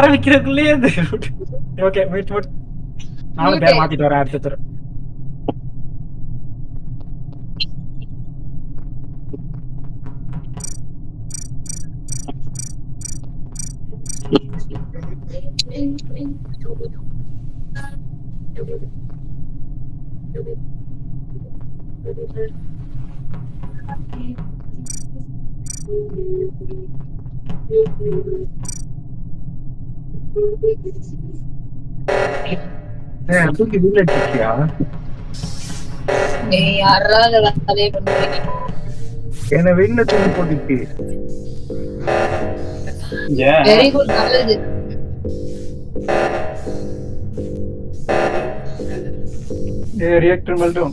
ஆரம்பிக்கிறதுக்குள்ளேயே okay wait wait நானும் பேர் மாத்திட்டு வரேன் அடுத்த தடவை ஏன், தூக்கி வீட்டுல வச்சிருக்கியா என்ன வெளியில தூக்கி போட்டுச்சு வெரி குட் நல்லது. ரியாக்டர் மட்டும்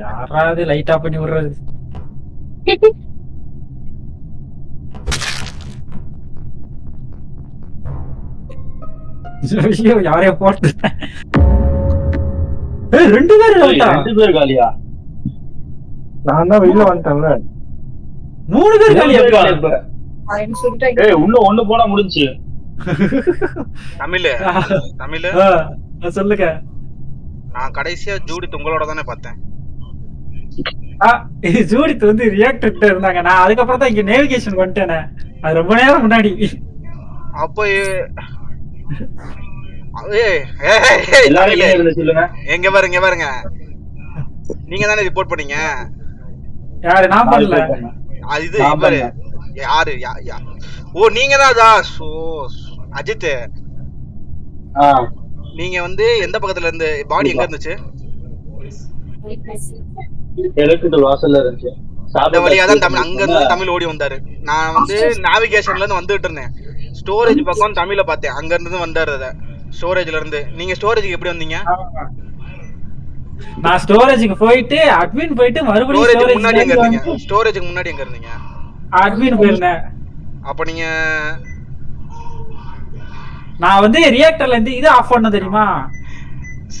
யாராவது லைட் ஆஃப் பண்ணி விடுறது? ஐயோ யாரையோ போட்டு ஏய் ரெண்டு பேர் லைட்டா ரெண்டு பேர் காலியா? நான் தான் வெளியில வந்துட்டேன்ல மூணு பேர் காலியா ஏய் இன்னும் ஒண்ணு போனா முடிஞ்சு. தமிழ் தமிழ். சொல்லுங்க. நான் கடைசியா ஜூடித் உங்களோட தானே பார்த்தேன். ஜூடித் வந்து ரியாக்டர் இருந்தாங்க. நான் அதுக்கப்புறம் தான் இங்க நேவிகேஷன் வந்துட்டேனே. அது ரொம்ப நேரம் முன்னாடி. அப்போ. எங்க பாருங்க பாருங்க. நீங்க தானே ரிப்போர்ட் பண்ணீங்க? யாரு நான் பண்ணல. அது இது இவரு. யாரு யா- யா- ஓ நீங்க தான் அதா? சோ அஜித். ஆ. நீங்க வந்து எந்த பக்கத்துல இருந்து பாடி எங்க இருந்துச்சு? எலக்ட்ரிக்கல் வாசல்ல இருந்துச்சு. அந்த வழியா தான் தமிழ் அங்க இருந்து தமிழ் ஓடி வந்தாரு. நான் வந்து நேவிகேஷன்ல இருந்து வந்துட்டு இருந்தேன். ஸ்டோரேஜ் பக்கம் தமிழ பார்த்தேன். அங்க இருந்து வந்தாரு அத. ஸ்டோரேஜ்ல இருந்து. நீங்க ஸ்டோரேஜ்க்கு எப்படி வந்தீங்க? நான் ஸ்டோரேஜுக்கு போயிட்டு அட்மின் போயிட்டு மறுபடியும் ஸ்டோரேஜ் முன்னாடி எங்க இருந்தீங்க? ஸ்டோரேஜ் ஸ்டோரேஜ்க்கு முன்னாடி எங்க இருந்தீங்க? அட்மின் போயிருந்தேன். அப்ப நீங்க நான் வந்து ரியாக்டர்ல இருந்து இது ஆஃப் பண்ண தெரியுமா?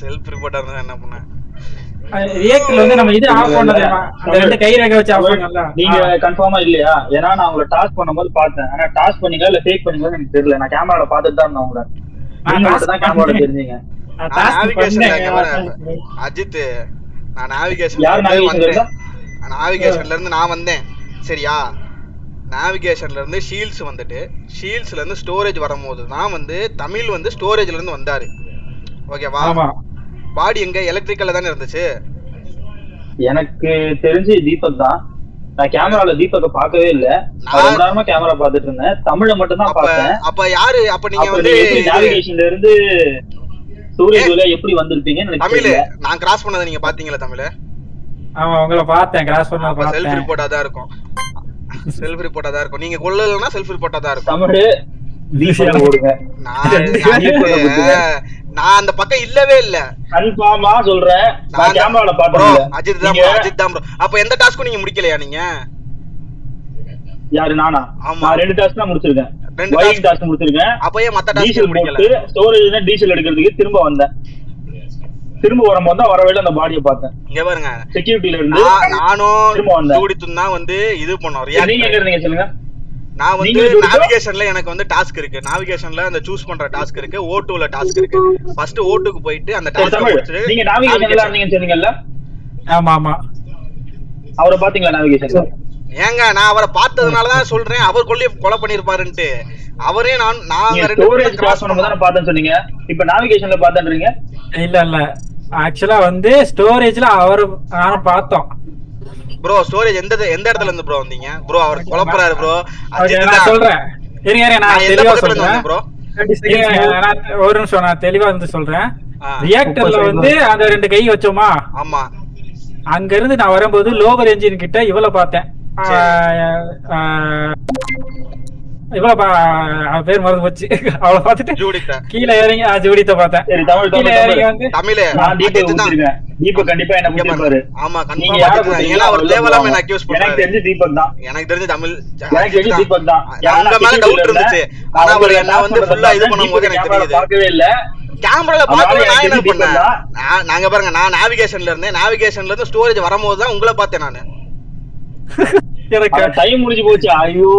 செல்ஃப் ரிப்போர்ட்டா இருந்தா என்ன பண்ண? ரியாக்டர்ல வந்து நம்ம இது ஆஃப் பண்ண தெரியுமா? அந்த ரெண்டு கை ரேகை வச்சு ஆஃப் பண்ணல நீங்க கன்ஃபார்மா இல்லையா? ஏன்னா நான் உங்களை டாஸ்க் பண்ணும்போது பார்த்தேன். ஆனா டாஸ்க் பண்ணீங்களா இல்ல ஃபேக் பண்ணீங்களான்னு எனக்கு தெரியல. நான் கேமரால பார்த்துட்டு தான் இருந்தேன் உங்களை. நீங்க மட்டும் தான் கேமரால தெரிஞ்சீங்க. நான் நான். அஜித் நான் நேவிகேஷன் யார் navigation ல இருந்தா? நேவிகேஷன்ல இருந்து நான் வந்தேன். சரியா? நேவிகேஷன்ல இருந்து ஷீல்ட்ஸ் வந்துட்டு ஷீல்ட்ஸ்ல இருந்து ஸ்டோரேஜ் வரும்போது தான் வந்து தமிழ் வந்து ஸ்டோரேஜ்ல இருந்து வந்தாரு. ஓகேவா ஆமா. பாடி எங்க? எலக்ட்ரிக்கல்ல தானே இருந்துச்சு? எனக்கு தெரிஞ்சு தீபக் தான். நான் கேமரால தீபக்க பார்க்கவே இல்ல. நேரமா கேமரா பார்த்துட்டு இருந்தேன். தமிழ மட்டும் தான் அப்ப பார்த்தேன். அப்ப யாரு? அப்ப நீங்க வந்து நேவிகேஷன்ல இருந்து வழியா எப்படி வந்திருப்பீங்கன்னு எனக்கு தமிழ் தெரியல. நான் கிராஸ் பண்ணதை நீங்க பாத்தீங்களா தமிழ்? ஆமா உங்களை பார்த்தேன். கிராஸ் பண்ண அப்ப செல்ஃப் பார்த்தேன். ரிப்போர்ட்டா தான் இருக்கும். செல்ஃப் ரிப்போர்ட்டா தான் இருக்கும். நீங்க கொள்ளலன்னா செல்ஃப் ரிப்போர்ட்டா தான் இருக்கும். தமிழ் நான் அந்த பக்கம் இல்லவே இல்ல. கன்ஃபார்மா சொல்றேன். நான் கேமரால பார்த்தேன் அஜித் தான் அஜித் அப்ப எந்த டாஸ்க்கும் நீங்க முடிக்கலையா நீங்க? யாரு நானா? ஆமா. நான் ரெண்டு டாஸ்க் தான் முடிச்சிருக்கேன். ரெண்டு ஒயிட் task- டாஸ்க் முடிச்சிருக்கேன். அப்ப ஏன் மத்த டீசல் டாஸ்க் முடிக்கல. போட்டு ஸ்டோரேஜ் டீசல் எடுக்கிறதுக்கு திரும்ப வந்தேன். திரும்ப வரும்போது தான் வர வழியில அந்த பாடியை பார்த்தேன். இங்க பாருங்க. செக்யூரிட்டில இருந்து நான்- நானும் திரும்ப வந்தேன். தான் வந்து இது பண்ணோம். நீங்க எங்க இருந்தீங்க சொல்லுங்க. நான் வந்து? நேவிகேஷன்ல எனக்கு வந்து டாஸ்க் இருக்கு. நேவிகேஷன்ல அந்த சூஸ் பண்ற டாஸ்க் இருக்கு. ஓ ல டாஸ்க் இருக்கு. ஃபர்ஸ்ட் ஓ க்கு போயிட்டு அந்த டாஸ்க் நீங்க நாவிகேஷன்ல இருந்தீங்கன்னு சொன்னீங்கல்ல? ஆமா ஆமா. அவரை பாத்தீங்களா நேவிகேஷன் ஏங்க நான் அவரை பார்த்ததுனால தான் சொல்றேன். அவர் கொல்லி கொலை பண்ணிருப்பாருன்ட்டு அவரே நான் நீங்க ரெண்டு ஸ்டோரேஜ் பேரும் கிராஸ் பண்ணும்போது தானே பார்த்தேன்னு சொன்னீங்க. இப்ப நேவிகேஷன்ல பார்த்தேன்றீங்க? இல்ல இல்ல. ஆக்சுவலா வந்து ஸ்டோரேஜ்ல அவர் நானும் பார்த்தோம். ப்ரோ ஸ்டோரேஜ் எந்த எந்த இடத்துல இருந்து ப்ரோ வந்தீங்க? ப்ரோ அவர் குழப்பறாரு ப்ரோ நான் சொல்றேன்? நான் தெளிவா சொல்றேன். ப்ரோ ஒரு நிமிஷம் நான் தெளிவா வந்து சொல்றேன். ரியாக்டர்ல வந்து அந்த ரெண்டு கை வச்சோமா? ஆமா. அங்க இருந்து நான் வரும்போது லோவர் என்ஜின் கிட்ட இவள பார்த்தேன். அவ பேர் மறந்து போச்சு. அவளை பார்த்துட்டு கீழே இறங்கி ஜூடித்த பார்த்தேன். சரி தமிழ் கீழே இறங்கி வந்து தமிழ். தீபக் கண்டிப்பா என்ன. ஆமா தான் ஏன்னா அவர் தேவையில்லாம என்ன அக்யூஸ் எனக்கு தெரிஞ்சு தீபக் தான். எனக்கு தெரிஞ்சு தமிழ் எனக்கு தெரிஞ்சு அஜித் தீபக் தான். தான். உங்க மேல டவுட் இருந்துச்சு. ஆனா அவர் என்ன வந்து ஃபுல்லா இது பண்ணும்போது எனக்கு தெரியுது. பார்க்கவே இல்ல. கேமரால அதனால பார்த்து நான் என்ன பண்ணேன்? நாங்க பாருங்க நான் நேவிகேஷன்ல இருந்தேன். நேவிகேஷன்ல இருந்து ஸ்டோரேஜ் வரும்போது தான் உங்களை பார்த்தேன் நானு. எனக்கு டைம் முடிஞ்சு போச்சு. ஐயோ.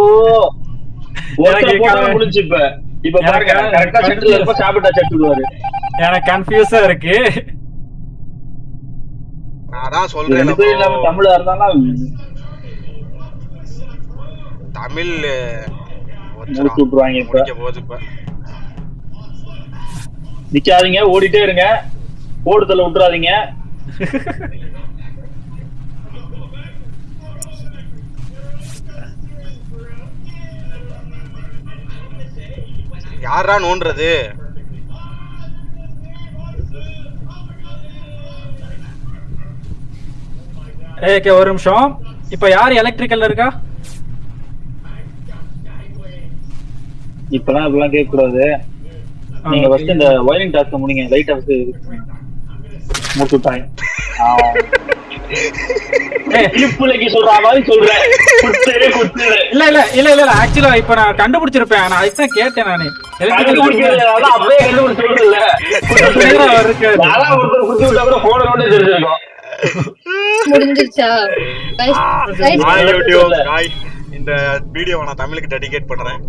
முடிஞ்சு இப்ப. இப்ப பாருங்க எனக்கு கரெக்டா சென்டர்ல இருப்ப சாப்பிட்டா செட்டுடுவாரு எனக்கு கன்ஃபியூஸா இருக்கு. நான் சொல்றேன் இல்லாம தமிழா இருந்தாலும் தமிழ் விட்டுருவாங்க இப்ப. முடிக்க போகுது இப்ப. நிக்காதீங்க ஓடிட்டே இருங்க. ஓடுதல விட்டுறாதீங்க. யாரா நோன்றது? ஏகே ஒரு நிமிஷம். இப்ப யார் எலக்ட்ரிக்கல்ல இருக்கா? இப்பெல்லாம் இப்பெல்லாம் கேட்க கூடாது நீங்க. ஃபர்ஸ்ட் இந்த வயலிங் டாஸ்க் முடிங்க. லைட் ஹவுஸ் முடிச்சு விட்டாங்க. ஏய், இழுப்புலைக்கு சொல்ற மாதிரி சொல்றேன் குத்துரு குத்துரு இல்ல இல்ல இல்ல இல்ல. இல்ல ஆக்சுவலா இப்ப நான் கண்டுபிடிச்சிருப்பேன். நான் அதுதான் கேட்டேன் நானு. கண்டுபிடிக்கிறது அதான் அப்படியே கண்டுபிடிச்சு சொல்றதில்ல. நேரா இருக்காது. நான்லாம் ஒருத்தர் குத்தி விட்டா கூட போன நோட்டே தெரிஞ்சிருக்கும் முடிஞ்சிருச்சா Guys, guys, Hi, நான் YouTube. சொல்ல. Hi. இந்த வீடியோவை நான் தமிழுக்கு டெடிகேட் பண்றேன்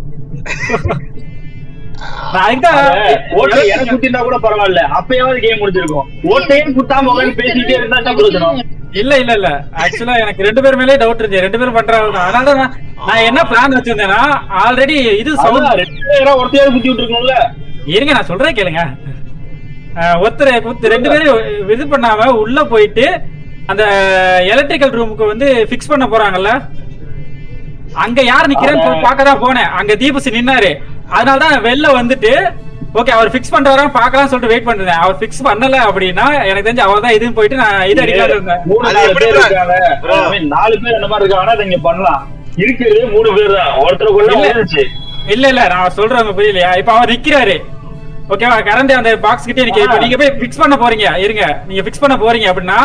ஓட்டை எனக்கு குத்திருந்தா கூட பரவாயில்ல. அப்பயாவது கேம் முடிஞ்சிருக்கும். ஓட்டையும் குத்தாம உட்கார்ந்து பேசிட்டே இருந்தா பிரயோஜனம் இல்ல இல்ல இல்ல. ஆக்சுவலா எனக்கு ரெண்டு பேர் மேலே டவுட் இருந்துச்சு. ரெண்டு பேரும் பண்றாங்க அதனால தான் நான் என்ன பிளான் வச்சிருந்தேன்னா ஆல்ரெடி இது சவுண்ட் ரெண்டு பேரும் ஒருத்தையாவது குத்தி விட்டுருக்கணும்ல. இருங்க நான் சொல்றேன் கேளுங்க. ஒருத்தர் குத்து- ரெண்டு பேரும் இது பண்ணாம உள்ள போயிட்டு அந்த எலக்ட்ரிக்கல் ரூமுக்கு வந்து ஃபிக்ஸ் பண்ண போறாங்கல்ல. அங்க யார் நிக்கிறேன்னு போய் பார்க்க தான் போனேன். அங்க தீபசி நின்னாரு. அதனால தான் வெளில வந்துட்டு ஓகே அவர் ஃபிக்ஸ் பண்றாரா பார்க்கலாம் சொல்லிட்டு வெயிட் பண்ணிருந்தேன் அவர் ஃபிக்ஸ் பண்ணல அப்படின்னா எனக்கு தெரிஞ்சு அவர் தான் இதுன்னு போயிட்டு நான் இது அடிக்கலாம் இருந்தேன். நாலு பேர்? இருக்காங்க. அந்த மாதிரி இருக்காங்கன்னா அதை இங்க பண்ணலாம். இருக்கிறது மூணு பேர் தான். ஒருத்தருக்குள்ள இல்ல. இல்ல இல்ல நான் சொல்றேன் புரியலையா? இப்ப அவர் நிக்கிறாரு. ஓகேவா கரண்ட் அந்த பாக்ஸ் கிட்டே நிக்க. இப்ப நீங்க போய் ஃபிக்ஸ் பண்ண போறீங்க. இருங்க. நீங்க ஃபிக்ஸ் பண்ண போறீங்க அப்படின்னா